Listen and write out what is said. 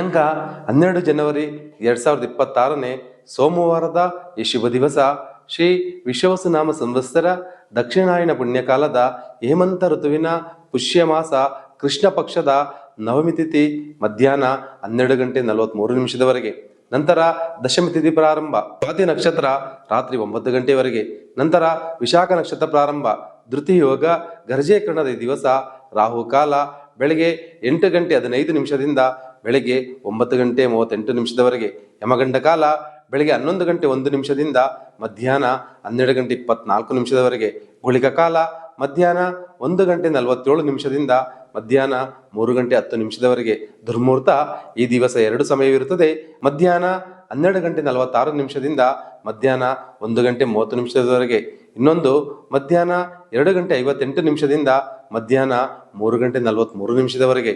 ದಿನಾಂಕ ಹನ್ನೆರಡು ಜನವರಿ ಎರಡ್ ಸಾವಿರದ ಇಪ್ಪತ್ತಾರನೇ ಸೋಮವಾರದ ಈ ಶುಭ ದಿವಸ ಶ್ರೀ ವಿಶ್ವವಸುನಾಮ ಸಂವತ್ಸರ ದಕ್ಷಿಣಾಯನ ಪುಣ್ಯಕಾಲದ ಹೇಮಂತ ಋತುವಿನ ಪುಷ್ಯ ಮಾಸ ಕೃಷ್ಣ ಪಕ್ಷದ ನವಮಿ ತಿಥಿ ಮಧ್ಯಾಹ್ನ ಹನ್ನೆರಡು ಗಂಟೆ ನಲವತ್ತ್ಮೂರು ನಿಮಿಷದವರೆಗೆ. ನಂತರ ದಶಮಿ ತಿಥಿ ಪ್ರಾರಂಭ ಸ್ವಾತಿ ನಕ್ಷತ್ರ ರಾತ್ರಿ ಒಂಬತ್ತು ಗಂಟೆವರೆಗೆ. ನಂತರ ವಿಶಾಖ ನಕ್ಷತ್ರ ಪ್ರಾರಂಭ ಧೃತಿ ಯೋಗ ಗರ್ಜೇಕರಣದ ಕರ್ಣದ ದಿವಸ ರಾಹುಕಾಲ ಬೆಳಗ್ಗೆ ಎಂಟು ಗಂಟೆ ಹದಿನೈದು ನಿಮಿಷದಿಂದ ಬೆಳಗ್ಗೆ ಒಂಬತ್ತು ಗಂಟೆ ಮೂವತ್ತೆಂಟು ನಿಮಿಷದವರೆಗೆ ಯಮಗಂಡ ಕಾಲ, ಬೆಳಗ್ಗೆ ಹನ್ನೊಂದು ಗಂಟೆ ಒಂದು ನಿಮಿಷದಿಂದ ಮಧ್ಯಾಹ್ನ ಹನ್ನೆರಡು ಗಂಟೆ ಇಪ್ಪತ್ನಾಲ್ಕು ನಿಮಿಷದವರೆಗೆ ಗುಳಿಕ ಕಾಲ, ಮಧ್ಯಾಹ್ನ ಒಂದು ಗಂಟೆ ನಲವತ್ತೇಳು ನಿಮಿಷದಿಂದ ಮಧ್ಯಾಹ್ನ ಮೂರು ಗಂಟೆ ಹತ್ತು ನಿಮಿಷದವರೆಗೆ ದುರ್ಮುಹೂರ್ತ ಈ ದಿವಸ ಎರಡು ಸಮಯವಿರುತ್ತದೆ. ಮಧ್ಯಾಹ್ನ ಹನ್ನೆರಡು ಗಂಟೆ ನಲವತ್ತಾರು ನಿಮಿಷದಿಂದ ಮಧ್ಯಾಹ್ನ ಒಂದು ಗಂಟೆ ಮೂವತ್ತು ನಿಮಿಷದವರೆಗೆ ಇನ್ನೊಂದು, ಮಧ್ಯಾಹ್ನ ಎರಡು ಗಂಟೆ ಐವತ್ತೆಂಟು ನಿಮಿಷದಿಂದ ಮಧ್ಯಾಹ್ನ ಮೂರು ಗಂಟೆ ನಲವತ್ತ್ಮೂರು ನಿಮಿಷದವರೆಗೆ.